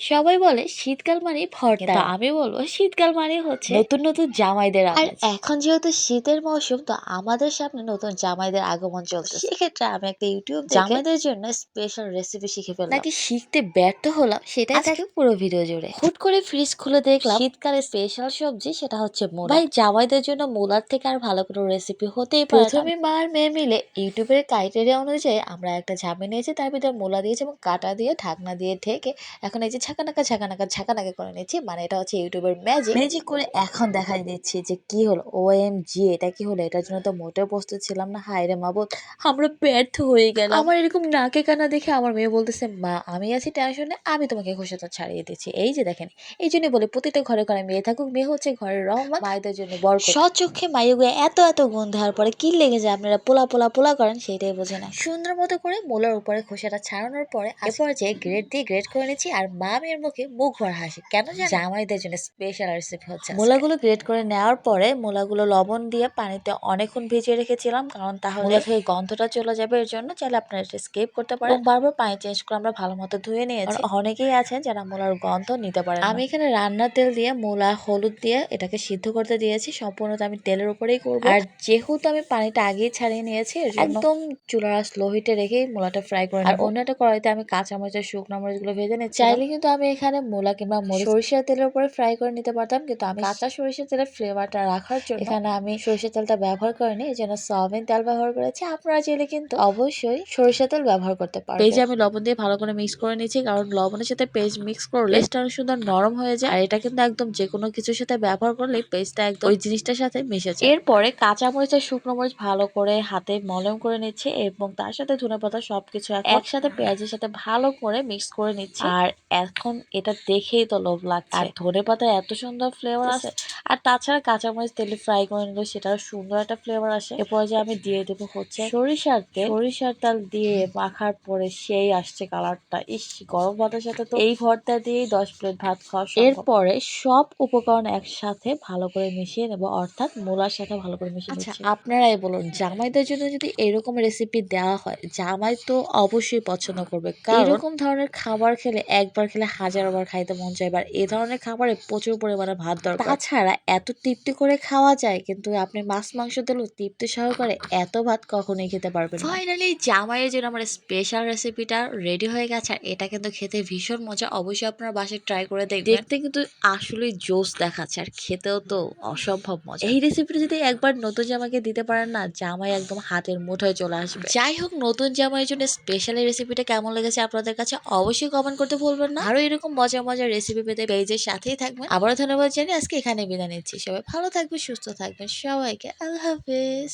সবাই বলে শীতকাল মানে ভর্তা। আমি বলব শীতকাল মানে হচ্ছে নতুন নতুন জামাইদের আর এখন যেহেতু শীতের মৌসুম তো আমাদের সামনে নতুন জামাইদের আগমন চলছে সেক্ষেত্রে আমি একটা ইউটিউব জামাইদের জন্য স্পেশাল রেসিপি শিখে ফেললাম। নাকি শিখতে ব্যর্থ হলাম সেটাই থাকে পুরো ভিডিও জুড়ে। হুট করে ফ্রিজ খুলে দেখলাম। শীতকালে স্পেশাল সবজি সেটা হচ্ছে মূলা। ভাই জামাইদের জন্য মূলার থেকে আর ভালো কোনো রেসিপি হতেই পারে প্রথমে মা আর মেয়ে মিলে ইউটিউবের ক্রাইটেরিয়া অনুযায়ী আমরা একটা ঝামে নিয়েছি তার ভিতরে মূলা দিয়েছি এবং কাটা দিয়ে ঢাকনা দিয়ে ঢেকে এখন এই যে ঝাঁকানাকা ঝাঁকানাকা ঝাঁকানাকা করে নিচ্ছি। মানে এটা হচ্ছে ইউটিউবের ম্যাজিক ম্যাজিক করে এখন দেখাই দিচ্ছি যে কি হলো? ও এম জি এটা কি হলো? এটার জন্য তো মোটেও প্রস্তুত ছিলাম না। হায় রে মাবুদ আমরা ব্যর্থ হয়ে গেলাম। আমার এরকম নাকে কানা দেখে আমার মেয়ে বলতেছে মা আমি আছি টেনশনে আমি তোমাকে ঘোষণা ছাড়িয়ে দিচ্ছি। এই যে দেখেন এই জন্য বলে প্রতিটা ঘরে ঘরে মেয়ে থাকুক মেয়ে হচ্ছে ঘরের রহমান। মায়েদের জন্য বর সচক্ষে মাইগুয়ে এত এত গুণ দেওয়ার পরে কি লেগে যায়? আপনারা পোলা পোলা পোলা করেন সেটাই বোঝে না। সুন্দর মতো করে মোলার উপরে খোসাটা ছাড়ানোর পরে এরপর যে গ্রেড দিয়ে গ্রেড করে নিচ্ছি আর মা মেয়ের মুখে মুখ ভরা হাসি। কেন জানো? জামাইদের জন্য স্পেশাল রেসিপি হচ্ছে মোলাগুলো গ্রেড করে নেওয়ার পরে মোলাগুলো লবণ দিয়ে পানিতে অনেকক্ষণ ভিজিয়ে রেখেছিলাম কারণ তাহলে থেকে গন্ধটা চলে যাবে এর জন্য চাইলে আপনারা এটা স্কিপ করতে পারেন। বারবার পানি চেঞ্জ করে আমরা ভালো মতো ধুয়ে নিয়েছি। আর অনেকেই আছেন যারা মোলার গন্ধ নিতে পারেন আমি এখানে রান্নার তেল দিয়ে মোলা হলুদ দিয়ে এটাকে সিদ্ধ করতে দিয়েছি সম্পূর্ণত আমি তেলের উপরেই করব। আর যেহেতু আমি পানিটা আগেই ছাড়িয়ে নিয়েছি একদম চুলার স্লো হিটে রেখেই মোলাটা ফ্রাই করে আর অন্য একটা কড়াইতে আমি কাঁচা মরিচ আর শুকনো মরিচগুলো ভেজে নিচ্ছি। চাইলে কিন্তু আমি এখানে মূলা কিংবা মরিচ সরিষার তেলের উপরে ফ্রাই করে নিতে পারতাম কিন্তু আমি কাঁচা সরিষার তেলের ফ্লেভারটা রাখার জন্য এখানে আমি সরিষার তেলটা ব্যবহার করিনি এই জন্য সয়াবিন তেল ব্যবহার করেছি। আপনারা চাইলে কিন্তু অবশ্যই সরিষার তেল ব্যবহার করতে পারবেন। পেঁয়াজ আমি লবণ দিয়ে ভালো করে মিক্স করে নিচ্ছি কারণ লবণের সাথে পেস্ট মিক্স করলে অনেক সুন্দর নরম হয়ে যায় আর এটা কিন্তু একদম যে কোনো কিছুর সাথে ব্যবহার করলে পেস্টটা একদম ওই জিনিসটার সাথে মিশে যায়। এরপরে কাঁচা মরিচ আর শুকনো মরিচ ভালো করে হাতে মলম করে নিচ্ছে এবং তার সাথে ধনে পাতা সবকিছু একসাথে পেঁয়াজের সাথে ভালো করে মিক্স করে নিচ্ছি। আর এখন এটা দেখেই তো লোভ লাগছে। আর ধনে পাতার এত সুন্দর ফ্লেভার আছে। আর তাছাড়া কাঁচামরিচ তেলে ফ্রাই করে নিলে সেটাও সুন্দর একটা ফ্লেভার আসে। এরপর যে আমি দিয়ে দেবো হচ্ছে সরিষার তেল। সরিষার তেল দিয়ে মাখার পরে সেই আসছে কালারটা ইস গরম ভাতের সাথে তো এই ভর্তা দিয়েই দশ প্লেট ভাত খাওয়া। এরপরে সব উপকরণ একসাথে ভালো করে মিশিয়ে নেব অর্থাৎ মূলার সাথে ভালো করে মিশিয়ে আচ্ছা আপনারাই বলুন জামাইদের জন্য যদি এরকম রেসিপি দেওয়া হয় জামাই তো অবশ্যই পছন্দ করবে। কারণ এরকম ধরনের খাবার খেলে একবার খেলে হাজারবার খাইতে মন চায় এবার এ ধরনের খাবারে প্রচুর পরিমাণে ভাত দরকার। তাছাড়া এত তৃপ্তি করে খাওয়া যায় কিন্তু আপনি মাছ মাংস দিলেও তৃপ্তি সহকারে এত ভাত কখনোই খেতে পারবেন ফাইনালি জামাইয়ের জন্য আমার স্পেশাল রেসিপিটা রেডি হয়ে গেছে আর এটা কিন্তু খেতে ভীষণ মজা অবশ্যই আপনার বাসায় ট্রাই করে দেখবেন। দেখতে কিন্তু আসলেই জোস দেখাচ্ছে আর খেতেও তো অসম্ভব মজা। এই রেসিপিটা যদি একবার নতুন জামাইকে দিতে পারেন না জামাই একদম হাতের মুঠোয় চলে আসবে। যাই হোক নতুন জামাইয়ের জন্য স্পেশাল এই রেসিপিটা কেমন লেগেছে আপনাদের কাছে অবশ্যই কমেন্ট করতে ভুলবেন না। আরও এরকম মজার মজার রেসিপি পেতে পেজের সাথেই থাকবেন। আবারও ধন্যবাদ জানিয়ে আজকে এখানে বিদায় নিচ্ছি। সবাই ভালো থাকবেন, সুস্থ থাকবেন। সবাইকে আল্লাহ হাফেজ।